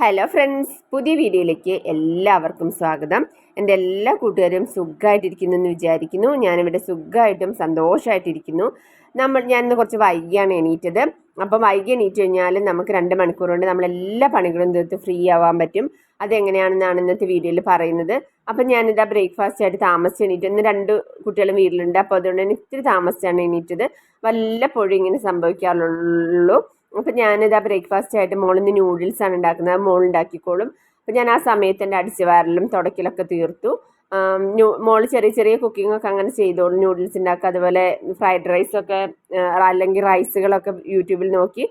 Hello friends പുതിയ വീഡിയോയിലേക്ക് എല്ലാവർക്കും സ്വാഗതം. എന്റെ എല്ലാ കൂട്ടുകാരും സുഖമായിട്ടിരിക്കുന്നു എന്ന് വിചാരിക്കുന്നു. ഞാനിവിടെ സുഖമായിട്ടും സന്തോഷമായിട്ടിരിക്കുന്നു നമ്മൾ ഞാനിന്ന് കുറച്ച് വൈകിയാണ് എണീറ്റത്. അപ്പം വൈകി എണീറ്റ് കഴിഞ്ഞാൽ നമുക്ക് രണ്ട് മണിക്കൂർ കൊണ്ട് നമ്മളെല്ലാ പണികളും തീർത്ത് ഫ്രീ ആവാൻ പറ്റും. അതെങ്ങനെയാണെന്നാണ് ഇന്നത്തെ വീഡിയോയിൽ പറയുന്നത്. അപ്പം ഞാനിതാ ബ്രേക്ക്ഫാസ്റ്റ് ആയിട്ട് താമസിച്ച് എണീറ്റ് ഇന്ന് രണ്ട് കുട്ടികളും വീട്ടിലുണ്ട്. അപ്പോൾ അതുകൊണ്ട് തന്നെ ഇത്തിരി താമസിച്ചാണ് എണീറ്റത്. വല്ലപ്പോഴും ഇങ്ങനെ സംഭവിക്കാറുള്ളൂ. അപ്പം ഞാനിതാ ബ്രേക്ക്ഫാസ്റ്റ് ആയിട്ട് മോളിന്ന് ന്യൂഡിൽസ് ആണ് ഉണ്ടാക്കുന്നത്. മോൾ ഉണ്ടാക്കിക്കോളും. അപ്പം ഞാൻ ആ സമയത്ത് എന്റെ അടിച്ചു വാരലും തുടക്കലൊക്കെ തീർത്തു. മോൾ ചെറിയ ചെറിയ കുക്കിംഗ് ഒക്കെ അങ്ങനെ ചെയ്തോളും. ന്യൂഡിൽസ് ഉണ്ടാക്കുക അതുപോലെ ഫ്രൈഡ് റൈസൊക്കെ അല്ലെങ്കിൽ റൈസുകളൊക്കെ യൂട്യൂബിൽ നോക്കി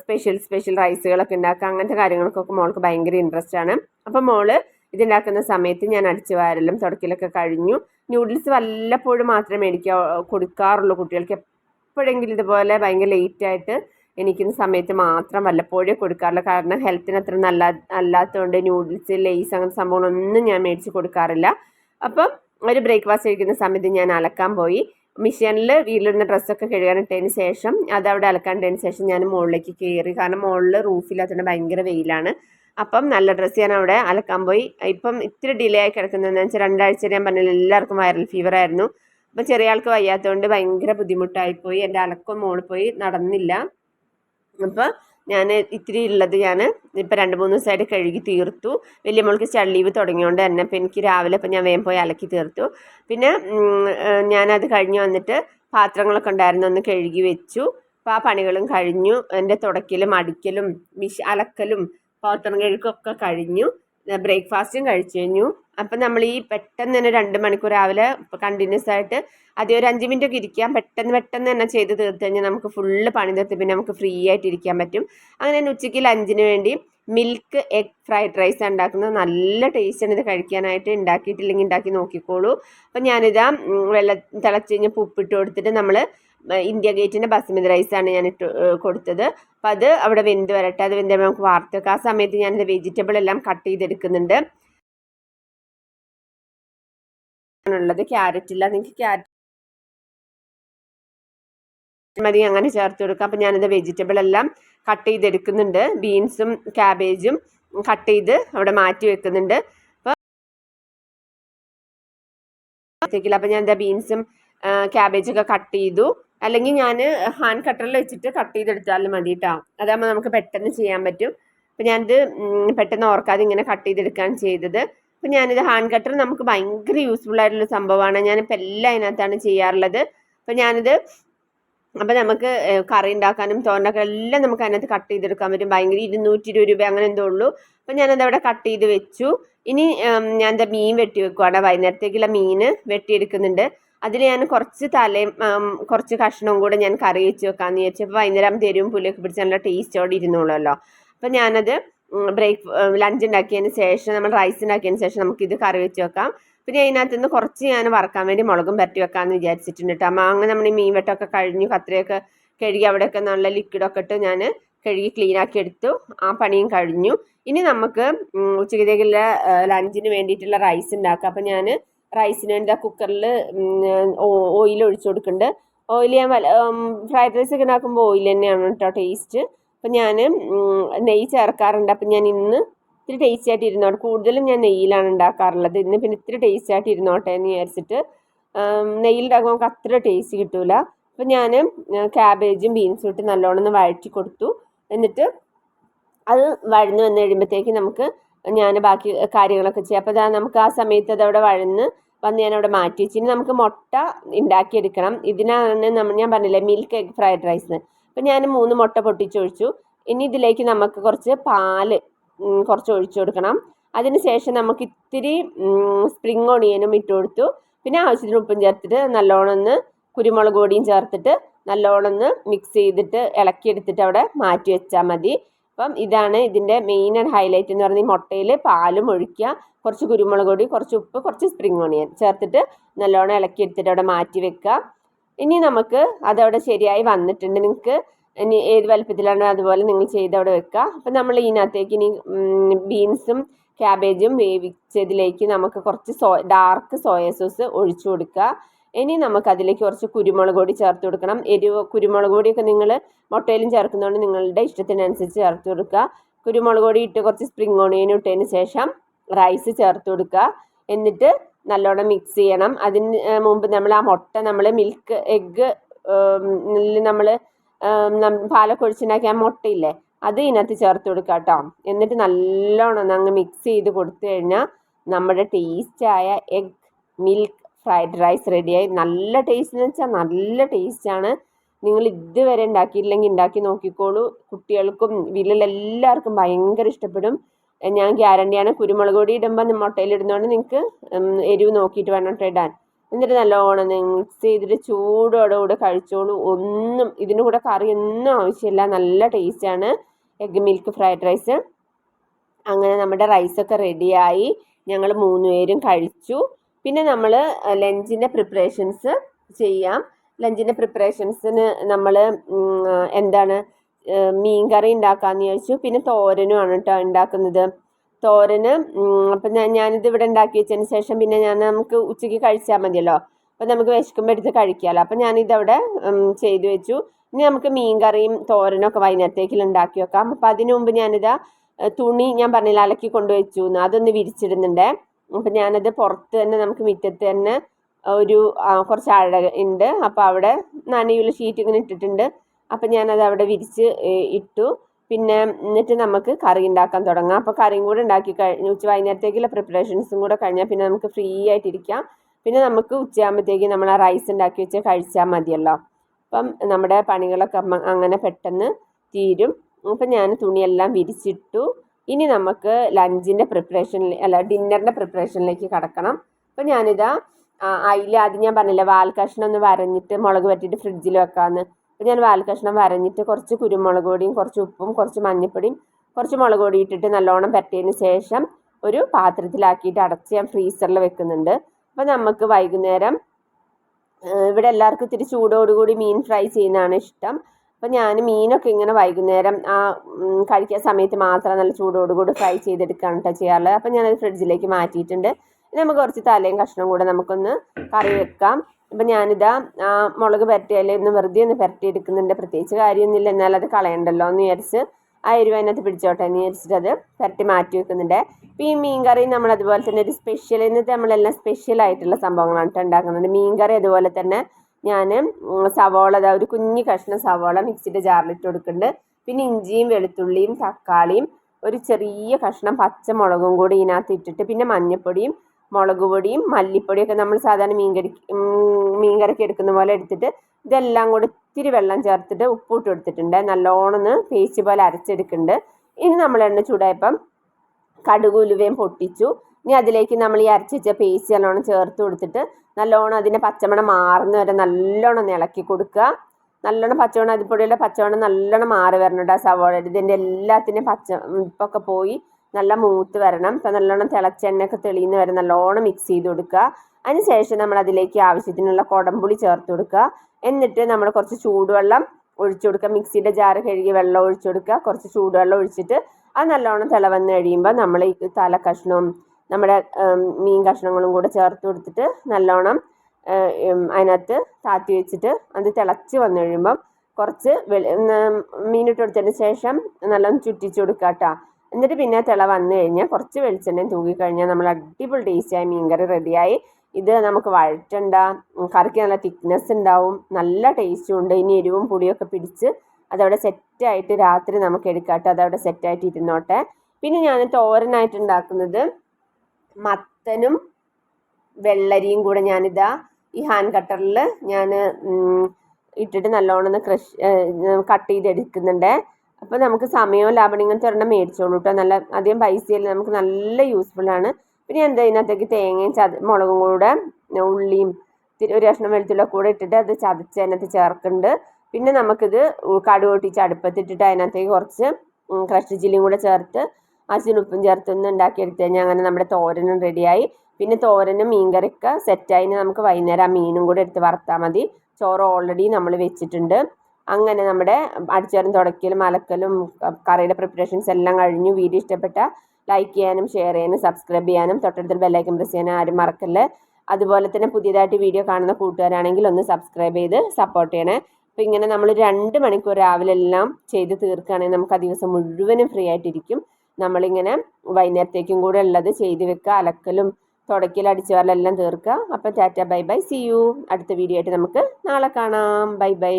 സ്പെഷ്യൽ സ്പെഷ്യൽ റൈസുകളൊക്കെ ഉണ്ടാക്കുക. അങ്ങനത്തെ കാര്യങ്ങൾക്കൊക്കെ മോൾക്ക് ഭയങ്കര ഇൻട്രസ്റ്റ് ആണ്. അപ്പം മോൾ ഇതുണ്ടാക്കുന്ന സമയത്ത് ഞാൻ അടിച്ചു വാരലും തുടക്കിലൊക്കെ കഴിഞ്ഞു. ന്യൂഡിൽസ് വല്ലപ്പോഴും മാത്രമേ മേടിക്കാ കൊടുക്കാറുള്ളൂ. കുട്ടികൾക്ക് എപ്പോഴെങ്കിലും ഇതുപോലെ ഭയങ്കര ലേറ്റായിട്ട് എണീക്കുന്ന സമയത്ത് മാത്രം വല്ലപ്പോഴേ കൊടുക്കാറുള്ളൂ. കാരണം ഹെൽത്തിന് അത്ര നല്ല അല്ലാത്തതുകൊണ്ട് ന്യൂഡിൽസ് ലേസ് അങ്ങനത്തെ സംഭവങ്ങളൊന്നും ഞാൻ മേടിച്ച് കൊടുക്കാറില്ല. അപ്പം ഒരു ബ്രേക്ക്ഫാസ്റ്റ് കഴിക്കുന്ന സമയത്ത് ഞാൻ അലക്കാൻ പോയി. മിഷീനിൽ വീട്ടിലിരുന്ന ഡ്രസ്സൊക്കെ കഴുകാനിട്ടതിന് ശേഷം അത് അവിടെ അലക്കാനിട്ടതിന് ശേഷം ഞാൻ മുകളിലേക്ക് കയറി. കാരണം മുകളിൽ റൂഫില്ലാത്തതുകൊണ്ട് ഭയങ്കര വെയിലാണ്. അപ്പം നല്ല ഡ്രസ്സ് ഞാൻ അവിടെ അലക്കാൻ പോയി. ഇപ്പം ഇത്തിരി ഡിലേ ആയി കിടക്കുന്നതെന്ന് വെച്ചാൽ രണ്ടാഴ്ച ഞാൻ പറഞ്ഞ എല്ലാവർക്കും വൈറൽ ഫീവർ ആയിരുന്നു. അപ്പം ചെറിയ ആൾക്ക് വയ്യാത്തതുകൊണ്ട് ഭയങ്കര ബുദ്ധിമുട്ടായിപ്പോയി. എന്റെ അലക്കം മോളിൽ പോയി നടന്നില്ല. അപ്പോൾ ഞാൻ ഇത്തിരി ഉള്ളത് ഞാൻ ഇപ്പോൾ രണ്ട് മൂന്ന് ദിവസമായിട്ട് കഴുകി തീർത്തു. വലിയ മോൾക്ക് ചള്ളീവ് തുടങ്ങിയോണ്ട് തന്നെ അപ്പോൾ എനിക്ക് രാവിലെ അപ്പോൾ ഞാൻ വേഗം പോയി അലക്കി തീർത്തു. പിന്നെ ഞാനത് കഴിഞ്ഞ് വന്നിട്ട് പാത്രങ്ങളൊക്കെ ഉണ്ടായിരുന്നു ഒന്ന് കഴുകി വെച്ചു. അപ്പോൾ ആ പണികളും കഴിഞ്ഞു. എന്റെ തുടക്കലും അടിക്കലും മിഷ് അലക്കലും പാത്രം കഴുകൊക്കെ കഴിഞ്ഞു. ബ്രേക്ക്ഫാസ്റ്റും കഴിച്ചു കഴിഞ്ഞു. അപ്പം നമ്മൾ ഈ പെട്ടെന്ന് തന്നെ രണ്ട് മണിക്കൂർ രാവിലെ കണ്ടിന്യൂസ് ആയിട്ട് അതേ ഒരു അഞ്ച് മിനിറ്റ് ഒക്കെ ഇരിക്കാം. പെട്ടെന്ന് പെട്ടെന്ന് തന്നെ ചെയ്ത് തീർത്ത് കഴിഞ്ഞാൽ നമുക്ക് ഫുള്ള് പണി തീർത്ത് പിന്നെ നമുക്ക് ഫ്രീ ആയിട്ട് ഇരിക്കാൻ പറ്റും. അങ്ങനെ തന്നെ ഉച്ചയ്ക്ക് ലഞ്ചിന് വേണ്ടി മിൽക്ക് എഗ് ഫ്രൈഡ് റൈസ് ഉണ്ടാക്കുന്നത്. നല്ല ടേസ്റ്റാണ് ഇത് കഴിക്കാനായിട്ട്. ഉണ്ടാക്കിയിട്ടില്ലെങ്കിൽ ഉണ്ടാക്കി നോക്കിക്കോളൂ. അപ്പം ഞാനിതാ വെള്ളം തിളച്ച് കഴിഞ്ഞ് ഉപ്പിട്ട് കൊടുത്തിട്ട് നമ്മൾ ഇന്ത്യ ഗേറ്റിന്റെ ബസ്മതി റൈസാണ് ഞാൻ ഇട്ട് കൊടുത്തത്. അപ്പം അത് അവിടെ വെന്ത് വരട്ടെ. അത് വെന്ത് നമുക്ക് വാർത്ത് ആ സമയത്ത് ഞാനിത് വെജിറ്റബിൾ എല്ലാം കട്ട് ചെയ്തെടുക്കുന്നുണ്ട്. ഉള്ളത് ക്യാരറ്റ് ഇല്ല. നിങ്ങൾക്ക് ക്യാരറ്റ് മതി അങ്ങനെ ചേർത്ത് കൊടുക്കാം. അപ്പം ഞാനിത് വെജിറ്റബിൾ എല്ലാം കട്ട് ചെയ്തെടുക്കുന്നുണ്ട് ബീൻസും ക്യാബേജും കട്ട് ചെയ്ത് അവിടെ മാറ്റി വെക്കുന്നുണ്ട്. അപ്പോൾ അപ്പം ഞാൻ എന്താ ബീൻസും ക്യാബേജൊക്കെ കട്ട് ചെയ്തു. അല്ലെങ്കിൽ ഞാൻ ഹാൻഡ് കട്ടറിൽ വെച്ചിട്ട് കട്ട് ചെയ്തെടുത്താലും മതി കേട്ടോ അതാകുമ്പോൾ നമുക്ക് പെട്ടെന്ന് ചെയ്യാൻ പറ്റും. അപ്പം ഞാനിത് പെട്ടെന്ന് ഓർക്കാതെ ഇങ്ങനെ കട്ട് ചെയ്തെടുക്കാൻ ചെയ്തത്. അപ്പം ഞാനിത് ഹാൻഡ് കട്ടർ നമുക്ക് ഭയങ്കര യൂസ്ഫുൾ ആയിട്ടുള്ള സംഭവമാണ്. ഞാനിപ്പോൾ എല്ലാം അതിനകത്താണ് ചെയ്യാറുള്ളത്. അപ്പം ഞാനിത് അപ്പം നമുക്ക് കറി ഉണ്ടാക്കാനും തോരണ്ടാക്കാനും എല്ലാം നമുക്ക് അതിനകത്ത് കട്ട് ചെയ്തെടുക്കാൻ പറ്റും. ഭയങ്കര ഇരുന്നൂറ്റി ഇരുപത് രൂപ അങ്ങനെ എന്തോ ഉള്ളൂ. അപ്പം ഞാനത് അവിടെ കട്ട് ചെയ്ത് വെച്ചു. ഇനി ഞാൻ എന്താ മീൻ വെട്ടി വെക്കുവാണ്. വൈകുന്നേരത്തേക്കുള്ള മീൻ വെട്ടിയെടുക്കുന്നുണ്ട്. അതിൽ ഞാൻ കുറച്ച് തലയും കുറച്ച് കഷ്ണവും കൂടെ ഞാൻ കറി വെച്ച് വെക്കാമെന്ന് വിചാരിച്ചു. അപ്പോൾ വൈകുന്നേരം തരും പുലിയൊക്കെ പിടിച്ച് നല്ല ടേസ്റ്റോടെ ഇരുന്നോളൂല്ലോ അപ്പം ഞാനത് ബ്രേക്ക് ലഞ്ച് ഉണ്ടാക്കിയതിന് ശേഷം നമ്മൾ റൈസ് ഉണ്ടാക്കിയതിന് ശേഷം നമുക്ക് ഇത് കറി വെച്ച് വെക്കാം. പിന്നെ അതിനകത്ത് നിന്ന് കുറച്ച് ഞാൻ വറക്കാൻ വേണ്ടി മുളകും പരട്ടി വെക്കാമെന്ന് വിചാരിച്ചിട്ടുണ്ട് കേട്ടോ അങ്ങനെ നമ്മൾ ഈ മീൻ വെട്ടമൊക്കെ കഴിഞ്ഞു കത്രയൊക്കെ കഴുകി അവിടെയൊക്കെ നല്ല ലിക്വിഡൊക്കെ ഇട്ട് ഞാൻ കഴുകി ക്ലീൻ ആക്കി എടുത്തു. ആ പണിയും കഴിഞ്ഞു. ഇനി നമുക്ക് ഉച്ചക്കത്തേക്കുള്ള ലഞ്ചിന് വേണ്ടിയിട്ടുള്ള റൈസ് ഉണ്ടാക്കാം. അപ്പം ഞാൻ റൈസിന് വേണ്ടി കുക്കറിൽ ഓയിൽ ഒഴിച്ചു കൊടുക്കുന്നുണ്ട്. ഓയിൽ ഞാൻ ഫ്രൈഡ് റൈസ് ഒക്കെ ഉണ്ടാക്കുമ്പോൾ ഓയിൽ തന്നെയാണ് കേട്ടോ ടേസ്റ്റ് അപ്പം ഞാൻ നെയ്യ് ചേർക്കാറുണ്ട്. അപ്പം ഞാൻ ഇന്ന് ഇത്തിരി ടേസ്റ്റി ആയിട്ട് ഇരുന്നോട്ടെ. കൂടുതലും ഞാൻ നെയ്യിലാണ് ഉണ്ടാക്കാറുള്ളത്. ഇന്ന് പിന്നെ ഇത്തിരി ടേസ്റ്റി ആയിട്ട് ഇരുന്നോട്ടെ എന്ന് വിചാരിച്ചിട്ട് നെയ്യിലുണ്ടാക്കുമ്പോൾ നമുക്ക് അത്ര ടേസ്റ്റ് കിട്ടില്ല അപ്പം ഞാൻ ക്യാബേജും ബീൻസും ഇട്ട് നല്ലോണം ഒന്ന് വഴറ്റി കൊടുത്തു. എന്നിട്ട് അത് വഴന്ന് വന്ന് കഴിയുമ്പോഴത്തേക്ക് നമുക്ക് ഞാൻ ബാക്കി കാര്യങ്ങളൊക്കെ ചെയ്യാം. അപ്പോൾ നമുക്ക് ആ സമയത്ത് അതവിടെ വഴന്ന് വന്ന് ഞാൻ അവിടെ മാറ്റി വെച്ചു. ഇനി നമുക്ക് മുട്ട ഉണ്ടാക്കിയെടുക്കണം ഇതിനാണ് നമ്മൾ ഞാൻ പറഞ്ഞില്ലേ മിൽക്ക് എഗ് ഫ്രൈഡ് റൈസ് അപ്പം ഞാൻ മൂന്ന് മുട്ട പൊട്ടിച്ചൊഴിച്ചു. ഇനി ഇതിലേക്ക് നമുക്ക് കുറച്ച് പാൽ കുറച്ച് ഒഴിച്ചു കൊടുക്കണം. അതിന് ശേഷം നമുക്ക് ഇത്തിരി സ്പ്രിങ് ഓണിയനും ഇട്ട് കൊടുത്തു. പിന്നെ ആവശ്യത്തിന് ഉപ്പും ചേർത്തിട്ട് നല്ലോണം ഒന്ന് കുരുമുളക് പൊടിയും ചേർത്തിട്ട് നല്ലോണം ഒന്ന് മിക്സ് ചെയ്തിട്ട് ഇളക്കിയെടുത്തിട്ട് അവിടെ മാറ്റി വെച്ചാൽ മതി. അപ്പം ഇതാണ് ഇതിന്റെ മെയിൻ ആൻഡ് ഹൈലൈറ്റ് എന്ന് പറഞ്ഞാൽ മുട്ടയിൽ പാലും ഒഴിക്കുക കുറച്ച് കുരുമുളക് പൊടി കുറച്ച് ഉപ്പ് കുറച്ച് സ്പ്രിങ് ഓണിയൻ ചേർത്തിട്ട് നല്ലോണം ഇളക്കി എടുത്തിട്ട് അവിടെ മാറ്റി വെക്കുക. ഇനി നമുക്ക് അതവിടെ ശരിയായി വന്നിട്ടുണ്ട്. നിങ്ങൾക്ക് ഇനി ഏത് വലുപ്പത്തിലാണോ അതുപോലെ നിങ്ങൾ ചെയ്ത് അവിടെ വെക്കുക. അപ്പം നമ്മൾ ഇതിനകത്തേക്ക് ഇനി ബീൻസും ക്യാബേജും വേവിച്ചതിലേക്ക് നമുക്ക് കുറച്ച് സോ ഡാർക്ക് സോയ സോസ് ഒഴിച്ചു കൊടുക്കുക. ഇനി നമുക്ക് അതിലേക്ക് കുറച്ച് കുരുമുളക് പൊടി ചേർത്ത് കൊടുക്കണം. എരിവ് കുരുമുളക് പൊടിയൊക്കെ നിങ്ങൾ മുട്ടയിലും ചേർക്കുന്നതുകൊണ്ട് നിങ്ങളുടെ ഇഷ്ടത്തിനനുസരിച്ച് ചേർത്ത് കൊടുക്കുക. കുരുമുളക് പൊടി ഇട്ട് കുറച്ച് സ്പ്രിംഗ് ഓണിയനും ഇട്ടതിന് ശേഷം റൈസ് ചേർത്ത് കൊടുക്കുക. എന്നിട്ട് നല്ലോണം മിക്സ് ചെയ്യണം. അതിന് മുമ്പ് നമ്മൾ ആ മുട്ട നമ്മൾ മിൽക്ക് എഗ്ഗ് നമ്മൾ പാലൊക്കെ ഒഴിച്ചുണ്ടാക്കിയ ആ മുട്ടയില്ലേ അത് ഇതിനകത്ത് ചേർത്ത് കൊടുക്കുക കേട്ടോ എന്നിട്ട് നല്ലോണം അങ്ങ് മിക്സ് ചെയ്ത് കൊടുത്തു കഴിഞ്ഞാൽ നമ്മുടെ ടേസ്റ്റായ എഗ് മിൽക്ക് ഫ്രൈഡ് റൈസ് റെഡിയായി. നല്ല ടേസ്റ്റ് എന്ന് വെച്ചാൽ നല്ല ടേസ്റ്റാണ് നിങ്ങൾ ഇതുവരെ ഉണ്ടാക്കിയില്ലെങ്കിൽ ഉണ്ടാക്കി നോക്കിക്കോളൂ. കുട്ടികൾക്കും വീട്ടിലെല്ലാവർക്കും ഭയങ്കര ഇഷ്ടപ്പെടും. ഞാൻ ഗ്യാരണ്ടിയാണ് കുരുമുളക് പൊടി ഇടുമ്പോൾ മുട്ടയിലിടുന്നതുകൊണ്ട് നിങ്ങൾക്ക് എരിവ് നോക്കിയിട്ട് വേണം കേട്ടോ ഇടാൻ. എന്നിട്ട് നല്ലോണം മിക്സ് ചെയ്തിട്ട് ചൂടോടെ കൂടെ കഴിച്ചോളൂ. ഒന്നും ഇതിന് കൂടെ കറി ഒന്നും ആവശ്യമില്ല. നല്ല ടേസ്റ്റാണ് എഗ് മിൽക്ക് ഫ്രൈഡ് റൈസ് അങ്ങനെ നമ്മുടെ റൈസൊക്കെ റെഡിയായി ഞങ്ങൾ മൂന്ന് പേരും കഴിച്ചു. പിന്നെ നമ്മൾ ലഞ്ചിന്റെ പ്രിപ്പറേഷൻസ് ചെയ്യാം. ലഞ്ചിന്റെ പ്രിപ്പറേഷൻസിന് നമ്മൾ എന്താണ് മീൻ കറി ഉണ്ടാക്കാമെന്ന് ചോദിച്ചു പിന്നെ തോരനുമാണ് കേട്ടോ ഉണ്ടാക്കുന്നത് തോരന് അപ്പം ഞാൻ ഞാനിത് ഇവിടെ ഉണ്ടാക്കി വെച്ചതിന് ശേഷം പിന്നെ ഞാൻ നമുക്ക് ഉച്ചയ്ക്ക് കഴിച്ചാൽ മതിയല്ലോ. അപ്പം നമുക്ക് വിശക്കുമ്പോൾ എടുത്ത് കഴിക്കാമല്ലോ അപ്പം ഞാനിതവിടെ ചെയ്തു വെച്ചു. ഇനി നമുക്ക് മീൻ കറിയും തോരനൊക്കെ വൈകുന്നേരത്തേക്കിൽ ഉണ്ടാക്കി വെക്കാം. അപ്പം അതിനു മുമ്പ് ഞാനിതാ തുണി ഞാൻ പറഞ്ഞില്ല അലക്കി കൊണ്ടുവച്ചു അതൊന്ന് വിരിച്ചിടുന്നുണ്ട്. അപ്പം ഞാനത് പുറത്ത് തന്നെ നമുക്ക് മുറ്റത്ത് തന്നെ ഒരു കുറച്ച് അഴ ഉണ്ട് അപ്പോൾ അവിടെ നനയുള്ള ഷീറ്റ് ഇങ്ങനെ ഇട്ടിട്ടുണ്ട്. അപ്പം ഞാനത് അവിടെ വിരിച്ച് ഇട്ടു. പിന്നെ എന്നിട്ട് നമുക്ക് കറി ഉണ്ടാക്കാൻ തുടങ്ങാം. അപ്പോൾ കറിയും കൂടെ ഉണ്ടാക്കി കഴിഞ്ഞ് ഉച്ച വൈകുന്നേരത്തേക്കുള്ള പ്രിപ്പറേഷൻസും കൂടെ കഴിഞ്ഞാൽ പിന്നെ നമുക്ക് ഫ്രീ ആയിട്ടിരിക്കാം. പിന്നെ നമുക്ക് ഉച്ചയാകുമ്പോഴത്തേക്ക് നമ്മൾ ആ റൈസ് ഉണ്ടാക്കി വെച്ച് കഴിച്ചാൽ മതിയല്ലോ. അപ്പം നമ്മുടെ പണികളൊക്കെ അങ്ങനെ പെട്ടെന്ന് തീരും. അപ്പം ഞാൻ തുണിയെല്ലാം വിരിച്ചിട്ടു. ഇനി നമുക്ക് ലഞ്ചിന്റെ പ്രിപ്പറേഷനിൽ അല്ല ഡിന്നറിന്റെ പ്രിപ്പറേഷനിലേക്ക് കടക്കണം. അപ്പോൾ ഞാനിതാ അതിൽ ആദ്യം ഞാൻ പറഞ്ഞില്ല വാൽ കഷ്ണം ഒന്ന് വരഞ്ഞിട്ട് മുളക് പറ്റിയിട്ട് ഫ്രിഡ്ജിൽ വെക്കാമെന്ന് അപ്പോൾ ഞാൻ വാൽ കഷ്ണം വരഞ്ഞിട്ട് കുറച്ച് കുരുമുളക് പൊടിയും കുറച്ച് ഉപ്പും കുറച്ച് മഞ്ഞൾപ്പൊടിയും കുറച്ച് മുളക് പൊടി ഇട്ടിട്ട് നല്ലോണം പറ്റിയതിന് ശേഷം ഒരു പാത്രത്തിലാക്കിയിട്ട് അടച്ച് ഞാൻ ഫ്രീസറിൽ വെക്കുന്നുണ്ട്. അപ്പോൾ നമുക്ക് വൈകുന്നേരം ഇവിടെ എല്ലാവർക്കും ഇത്തിരി ചൂടോടുകൂടി മീൻ ഫ്രൈ ചെയ്യുന്നതാണ് ഇഷ്ടം. അപ്പം ഞാൻ മീനൊക്കെ ഇങ്ങനെ വൈകുന്നേരം ആ കഴിക്കാൻ സമയത്ത് മാത്രം നല്ല ചൂടോടുകൂടി ഫ്രൈ ചെയ്തെടുക്കുകയാണ് കേട്ടോ ചെയ്യാറുള്ളത് അപ്പം ഞാനത് ഫ്രിഡ്ജിലേക്ക് മാറ്റിയിട്ടുണ്ട്. നമുക്ക് കുറച്ച് തലയും കഷ്ണവും കൂടെ നമുക്കൊന്ന് കറി വെക്കാം. അപ്പം ഞാനിതാ മുളക് പുരട്ടിയാലേ ഒന്ന് വെറുതെ ഒന്ന് പുരട്ടി എടുക്കുന്നുണ്ട്. പ്രത്യേകിച്ച് കാര്യമൊന്നുമില്ല. എന്നാൽ അത് കളയണ്ടല്ലോ എന്ന് വിചാരിച്ച് ആ എരിവ് അതിനകത്ത് പിടിച്ചോട്ടെ എന്ന് വിചാരിച്ചിട്ട് അത് പുരട്ടി മാറ്റി വെക്കുന്നുണ്ട്. ഇപ്പം ഈ മീൻ കറി നമ്മൾ അതുപോലെ തന്നെ ഒരു സ്പെഷ്യൽ ഇന്നത്തെ നമ്മളെല്ലാം സ്പെഷ്യൽ ആയിട്ടുള്ള സംഭവങ്ങളാണ് ഉണ്ടാക്കുന്നത്. മീൻ കറി അതുപോലെ തന്നെ ഞാൻ സവോള ഒരു കുഞ്ഞു കഷ്ണം സവോള മിക്സിയുടെ ജാറിലിട്ട് കൊടുക്കുന്നുണ്ട് പിന്നെ ഇഞ്ചിയും വെളുത്തുള്ളിയും തക്കാളിയും ഒരു ചെറിയ കഷ്ണം പച്ചമുളകും കൂടി ഇതിനകത്ത് ഇട്ടിട്ട് പിന്നെ മഞ്ഞൾപ്പൊടിയും മുളക് പൊടിയും മല്ലിപ്പൊടിയൊക്കെ നമ്മൾ സാധാരണ മീൻ കറി മീൻ കറിക്ക് എടുക്കുന്ന പോലെ എടുത്തിട്ട് ഇതെല്ലാം കൂടി ഇത്തിരി വെള്ളം ചേർത്തിട്ട് ഉപ്പിട്ട് കൊടുത്തിട്ടുണ്ട്. നല്ലോണം പേസ്റ്റ് പോലെ അരച്ചെടുക്കുന്നുണ്ട് ഇനി നമ്മൾ എണ്ണ ചൂടായപ്പം കടുക് പൊട്ടിച്ചു. ഇനി അതിലേക്ക് നമ്മൾ ഈ അരച്ച് പേസ്റ്റ് നല്ലോണം ചേർത്ത് കൊടുത്തിട്ട് നല്ലോണം അതിന്റെ പച്ചമണം മാറുന്ന വരെ നല്ലോണം ഇളക്കി കൊടുക്കുക. നല്ലോണം പച്ചവണ്ണം അതിപ്പൊടിയുടെ പച്ചവണ്ണം നല്ലോണം മാറി വരണം സവോള. ഇതിന്റെ എല്ലാത്തിന്റെയും പച്ച ഉപ്പൊക്കെ പോയി നല്ല മൂത്ത് വരണം. ഇപ്പം നല്ലോണം തിളച്ചെണ്ണയൊക്കെ തെളിയുന്ന വരെ നല്ലോണം മിക്സ് ചെയ്ത് കൊടുക്കുക. അതിനുശേഷം നമ്മൾ അതിലേക്ക് ആവശ്യത്തിനുള്ള കുടംപുളി ചേർത്ത് കൊടുക്കുക. എന്നിട്ട് നമ്മൾ കുറച്ച് ചൂടുവെള്ളം ഒഴിച്ചു കൊടുക്കുക. മിക്സിയുടെ ജാറ് കഴുകി വെള്ളം ഒഴിച്ചു കൊടുക്കുക. കുറച്ച് ചൂടുവെള്ളം ഒഴിച്ചിട്ട് അത് നല്ലോണം തിളവന്ന് കഴിയുമ്പോൾ നമ്മൾ ഈ തല കഷ്ണവും നമ്മുടെ മീൻ കഷ്ണങ്ങളും കൂടെ ചേർത്ത് കൊടുത്തിട്ട് നല്ലോണം അതിനകത്ത് താത്തി വെച്ചിട്ട് അത് തിളച്ച് വന്നു കഴിയുമ്പം കുറച്ച് മീനിട്ട് കൊടുത്തതിന് ശേഷം നല്ലോണം ചുറ്റിച്ച് കൊടുക്കുക കേട്ടോ. എന്നിട്ട് പിന്നെ തിള വന്നു കഴിഞ്ഞാൽ കുറച്ച് വെളിച്ചെണ്ണയും തൂക്കിക്കഴിഞ്ഞാൽ നമ്മൾ അടിപൊളി ടേസ്റ്റായി മീൻകറി റെഡിയായി. ഇത് നമുക്ക് വഴറ്റണ്ട കറിക്ക് നല്ല തിക്നെസ് ഉണ്ടാവും നല്ല ടേസ്റ്റും ഉണ്ട്. ഇനി എരിവും പുളിയൊക്കെ പിടിച്ച് അതവിടെ സെറ്റായിട്ട് രാത്രി നമുക്ക് എടുക്കാട്ടോ അതവിടെ സെറ്റായിട്ട് ഇരുന്നോട്ടെ. പിന്നെ ഞാൻ തോരനായിട്ട് ഉണ്ടാക്കുന്നത് മത്തനും വെള്ളരിയും കൂടെ ഞാനിതാ ഈ ഹാൻഡ് കട്ടറിൽ ഞാൻ ഇട്ടിട്ട് നല്ലോണം ക്രഷ് കട്ട് ചെയ്തെടുക്കുന്നുണ്ട്. അപ്പോൾ നമുക്ക് സമയവും ലാഭം ഇങ്ങനത്തെ ഒരെണ്ണം മേടിച്ചോളൂ കേട്ടോ നല്ല അധികം പൈസയിൽ നമുക്ക് നല്ല യൂസ്ഫുൾ ആണ്. പിന്നെ എന്താ ഇതിനകത്തേക്ക് തേങ്ങയും ചത മുളകും കൂടെ ഉള്ളിയും ഒരു കഷ്ണം വെളുത്തുള്ള കൂടെ ഇട്ടിട്ട് അത് ചതച്ച് അതിനകത്ത് ചേർക്കുന്നുണ്ട്. പിന്നെ നമുക്കിത് കടുക് പൊട്ടിച്ച് അടുപ്പത്തിട്ടിട്ട് അതിനകത്തേക്ക് കുറച്ച് ക്രഷ് ചില്ലിയും കൂടെ ചേർത്ത് അച്ഛനും ഉപ്പും ചേർത്തൊന്ന് ഉണ്ടാക്കിയെടുത്ത് കഴിഞ്ഞാൽ അങ്ങനെ നമ്മുടെ തോരനും റെഡിയായി പിന്നെ തോരനും മീൻകറിയൊക്കെ സെറ്റായി നമുക്ക് വൈകുന്നേരം ആ മീനും കൂടെ എടുത്ത് വറുത്താൽ മതി. ചോറ് ഓൾറെഡി നമ്മൾ വെച്ചിട്ടുണ്ട്. അങ്ങനെ നമ്മുടെ അടിച്ചോറും തുടക്കലും അലക്കലും കറിയുടെ പ്രിപ്പറേഷൻസ് എല്ലാം കഴിഞ്ഞു. വീഡിയോ ഇഷ്ടപ്പെട്ട ലൈക്ക് ചെയ്യാനും ഷെയർ ചെയ്യാനും സബ്സ്ക്രൈബ് ചെയ്യാനും തൊട്ടടുത്ത് ബെല്ലൈക്കൻ പ്രസ് ചെയ്യാനും ആരും മറക്കല്ലേ. അതുപോലെ തന്നെ പുതിയതായിട്ട് വീഡിയോ കാണുന്ന കൂട്ടുകാരാണെങ്കിൽ ഒന്ന് സബ്സ്ക്രൈബ് ചെയ്ത് സപ്പോർട്ട് ചെയ്യണേ. അപ്പോൾ ഇങ്ങനെ നമ്മൾ രണ്ട് മണിക്കൂർ രാവിലെ എല്ലാം ചെയ്ത് തീർക്കുകയാണെങ്കിൽ നമുക്ക് ആ ദിവസം മുഴുവനും ഫ്രീ ആയിട്ടിരിക്കും. നമ്മളിങ്ങനെ വൈകുന്നേരത്തേക്കും കൂടെ ഉള്ളത് ചെയ്ത് വെക്കുക. അലക്കലും തുടക്കൽ അടിച്ചുവാരെല്ലാം തീർക്കുക. അപ്പോൾ tata bye bye. See you അടുത്ത വീഡിയോ ആയിട്ട് നമുക്ക് നാളെ കാണാം. Bye bye